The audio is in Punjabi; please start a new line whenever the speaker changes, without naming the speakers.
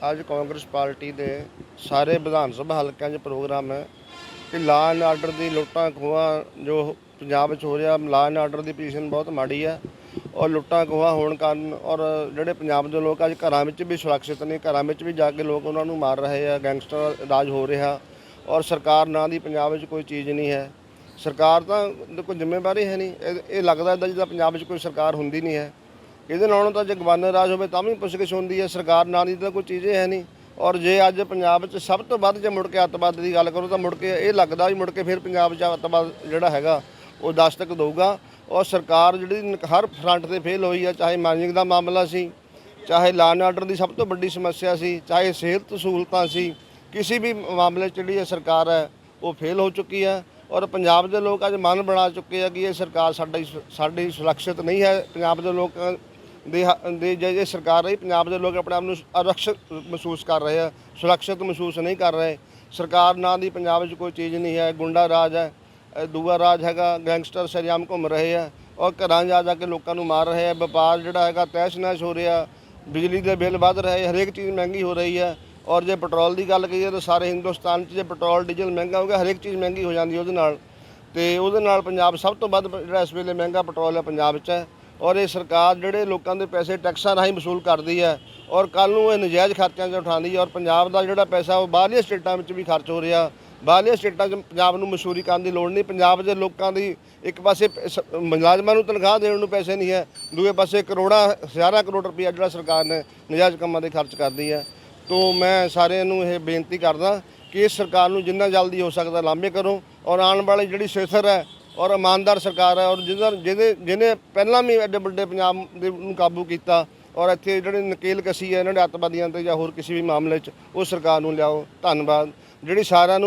ਅੱਜ ਕਾਂਗਰਸ ਪਾਰਟੀ ਦੇ ਸਾਰੇ ਵਿਧਾਨ ਸਭਾ ਹਲਕਿਆਂ 'ਚ ਪ੍ਰੋਗਰਾਮ ਹੈ ਕਿ ਲਾਅ ਐਂਡ ਆਰਡਰ ਦੀ ਲੁੱਟਾਂ ਖੋਹਾਂ ਜੋ ਪੰਜਾਬ 'ਚ ਹੋ ਰਿਹਾ ਲਾਅ ਐਂਡ ਆਰਡਰ ਦੀ ਪੋਜੀਸ਼ਨ ਬਹੁਤ ਮਾੜੀ ਹੈ ਔਰ ਲੁੱਟਾਂ ਖੋਹਾਂ ਹੋਣ ਕਾਰਨ ਔਰ ਜਿਹੜੇ ਪੰਜਾਬ ਦੇ ਲੋਕ ਅੱਜ ਘਰਾਂ ਵਿੱਚ ਵੀ ਸੁਰੱਖਿਅਤ ਨਹੀਂ ਘਰਾਂ ਵਿੱਚ ਵੀ ਜਾ ਕੇ ਲੋਕ ਉਹਨਾਂ ਨੂੰ ਮਾਰ ਰਹੇ ਆ, ਗੈਂਗਸਟਰ ਰਾਜ ਹੋ ਰਿਹਾ ਔਰ ਸਰਕਾਰ ਨਾਂ ਦੀ ਪੰਜਾਬ ਵਿੱਚ ਕੋਈ ਚੀਜ਼ ਨਹੀਂ ਹੈ। ਸਰਕਾਰ ਤਾਂ ਕੋਈ ਜ਼ਿੰਮੇਵਾਰੀ ਹੈ ਨਹੀਂ, ਇਹ- ਇਹ ਲੱਗਦਾ ਇਦਾਂ ਜਿੱਦਾਂ ਪੰਜਾਬ ਵਿੱਚ ਕੋਈ ਸਰਕਾਰ ਹੁੰਦੀ ਨਹੀਂ ਹੈ। ਇਹਦੇ ਨਾਲੋਂ ਤਾਂ ਜੇ ਗਵਰਨਰ ਰਾਜ ਹੋਵੇ ਤਾਂ ਵੀ ਪੁੱਛਗਿੱਛ ਹੁੰਦੀ ਹੈ, ਸਰਕਾਰ ਨਾਲ ਦੀ ਤਾਂ ਕੋਈ ਚੀਜ਼ ਹੀ ਹੈ ਨਹੀਂ ਔਰ ਜੇ ਅੱਜ ਪੰਜਾਬ ਵਿੱਚ ਸਭ ਤੋਂ ਵੱਧ ਜੇ ਮੁੜ ਕੇ ਅੱਤਵਾਦ ਦੀ ਗੱਲ ਕਰੋ ਤਾਂ ਮੁੜ ਕੇ ਇਹ ਲੱਗਦਾ ਵੀ ਮੁੜ ਕੇ ਫਿਰ ਪੰਜਾਬ 'ਚ ਅੱਤਵਾਦ ਜਿਹੜਾ ਹੈਗਾ, ਉਹ ਦਸਤਕ ਦਊਗਾ। ਔਰ ਸਰਕਾਰ ਜਿਹੜੀ ਹਰ ਫਰੰਟ ਤੇ ਫੇਲ ਹੋਈ ਹੈ ਚਾਹੇ ਮਾਈਨਿੰਗ ਦਾ ਮਾਮਲਾ ਸੀ, ਚਾਹੇ ਲਾਅ ਆਰਡਰ ਦੀ ਸਭ ਤੋਂ ਵੱਡੀ ਸਮੱਸਿਆ ਸੀ, ਚਾਹੇ ਸਿਹਤ ਸਹੂਲਤਾਂ ਸੀ, ਕਿਸੇ ਵੀ ਮਾਮਲੇ 'ਚ ਜਿਹੜੀ ਇਹ ਸਰਕਾਰ ਹੈ, ਉਹ ਫੇਲ ਹੋ ਚੁੱਕੀ ਹੈ। ਔਰ ਪੰਜਾਬ ਦੇ ਲੋਕ ਅੱਜ ਮਨ ਬਣਾ ਚੁੱਕੇ ਆ ਕਿ ਇਹ ਸਰਕਾਰ ਸਾਡੀ ਸਾਡੀ ਸੁਰੱਖਿਅਤ ਨਹੀਂ ਹੈ। ਪੰਜਾਬ ਦੇ ਲੋਕ ਦੇ ਹ- ਦੇ ਜੇ ਜੇ ਸਰਕਾਰ ਰਹੀ, ਪੰਜਾਬ ਦੇ ਲੋਕ ਆਪਣੇ ਆਪ ਨੂੰ ਅਰਕਸ਼ਿਤ ਮਹਿਸੂਸ ਕਰ ਰਹੇ ਆ ਸੁਰੱਖਿਅਤ ਮਹਿਸੂਸ ਨਹੀਂ ਕਰ ਰਹੇ। ਸਰਕਾਰ ਨਾਂ ਦੀ ਪੰਜਾਬ ਵਿੱਚ ਕੋਈ ਚੀਜ਼ ਨਹੀਂ ਹੈ, ਗੁੰਡਾ ਰਾਜ ਹੈ ਇਹ ਦੂਆ ਰਾਜ ਹੈਗਾ, ਗੈਂਗਸਟਰ ਸ਼ਰੇਆਮ ਘੁੰਮ ਰਹੇ ਆ, ਔਰ ਘਰਾਂ ਜਾ ਜਾ ਕੇ ਲੋਕਾਂ ਨੂੰ ਮਾਰ ਰਹੇ ਆ, ਵਪਾਰ ਜਿਹੜਾ ਹੈਗਾ ਤਹਿਸ ਨਹਿਸ ਹੋ ਰਿਹਾ, ਬਿਜਲੀ ਦੇ ਬਿੱਲ ਵੱਧ ਰਹੇ, ਹਰੇਕ ਚੀਜ਼ ਮਹਿੰਗੀ ਹੋ ਰਹੀ ਹੈ, ਔਰ ਜੇ ਪੈਟਰੋਲ ਦੀ ਗੱਲ ਕਰੀਏ ਤਾਂ ਸਾਰੇ ਹਿੰਦੁਸਤਾਨ 'ਚ ਜੇ ਪੈਟਰੋਲ, ਡੀਜ਼ਲ ਮਹਿੰਗਾ ਹੋ ਗਿਆ, ਹਰੇਕ ਚੀਜ਼ ਮਹਿੰਗੀ ਹੋ ਜਾਂਦੀ ਹੈ ਉਹਦੇ ਨਾਲ। ਤੇ ਉਹਦੇ ਨਾਲ ਪੰਜਾਬ ਸਭ ਤੋਂ ਵੱਧ ਜਿਹੜਾ ਇਸ ਵੇਲੇ ਮਹਿੰਗਾ ਪੈਟਰੋਲ ਹੈ, ਪੰਜਾਬ 'ਚ ਹੈ। ਔਰ ਇਹ ਸਰਕਾਰ ਜਿਹੜੇ ਲੋਕਾਂ ਦੇ ਪੈਸੇ ਟੈਕਸਾਂ ਰਾਹੀਂ ਵਸੂਲ ਕਰਦੀ ਹੈ ਔਰ ਕੱਲ ਨੂੰ ਇਹ ਨਜਾਇਜ਼ ਖਰਚਿਆਂ 'ਚ ਉਠਾਉਂਦੀ ਹੈ ਔਰ ਪੰਜਾਬ ਦਾ ਜਿਹੜਾ ਪੈਸਾ ਉਹ ਬਾਹਰਲੀਆਂ ਸਟੇਟਾਂ ਵਿੱਚ ਵੀ ਖਰਚ ਹੋ ਰਿਹਾ, ਬਾਹਰਲੀਆਂ ਸਟੇਟਾਂ 'ਚ ਪੰਜਾਬ ਨੂੰ ਮਸ਼ਹੂਰੀ ਕਰਨ ਦੀ ਲੋੜ ਨਹੀਂ, ਪੰਜਾਬ ਦੇ ਲੋਕਾਂ ਦੀ ਇੱਕ ਪਾਸੇ ਮੁਲਾਜ਼ਮਾਂ ਨੂੰ ਤਨਖਾਹ ਦੇਣ ਨੂੰ ਪੈਸੇ ਨਹੀਂ ਹੈ ਦੂਏ ਪਾਸੇ ਕਰੋੜਾਂ, ਹਜ਼ਾਰਾਂ ਕਰੋੜ ਰੁਪਈਆ ਜਿਹੜਾ ਸਰਕਾਰ ਨੇ ਨਜਾਇਜ਼ ਕੰਮਾਂ ਦੇ ਖਰਚ ਕਰਦੀ ਹੈ। ਤੋਂ ਮੈਂ ਸਾਰਿਆਂ ਨੂੰ ਇਹ ਬੇਨਤੀ ਕਰਦਾ ਕਿ ਇਸ ਸਰਕਾਰ ਨੂੰ ਜਿੰਨਾ ਜਲਦੀ ਹੋ ਸਕਦਾ ਲਾਂਭੇ ਕਰੋ ਔਰ ਆਉਣ ਵਾਲੀ ਜਿਹੜੀ ਸਿਖਰ ਹੈ ਔਰ ਇਮਾਨਦਾਰ ਸਰਕਾਰ ਹੈ ਔਰ ਜਿਹਦਾ ਜਿਹਦੇ ਜਿਹਨੇ ਪਹਿਲਾਂ ਵੀ ਐਡੇ ਵੱਡੇ ਪੰਜਾਬ ਦੇ ਨੂੰ ਕਾਬੂ ਕੀਤਾ ਔਰ ਇੱਥੇ ਜਿਹੜੇ ਨਕੇਲ ਕਸੀ ਹੈ, ਇਹਨਾਂ ਦੇ ਅੱਤਵਾਦੀਆਂ ਤੇ ਜਾਂ ਹੋਰ ਕਿਸੇ ਵੀ ਮਾਮਲੇ 'ਚ, ਉਹ ਸਰਕਾਰ ਨੂੰ ਲਿਆਓ, ਧੰਨਵਾਦ। ਜਿਹੜੀ ਸਾਰਿਆਂ ਨੂੰ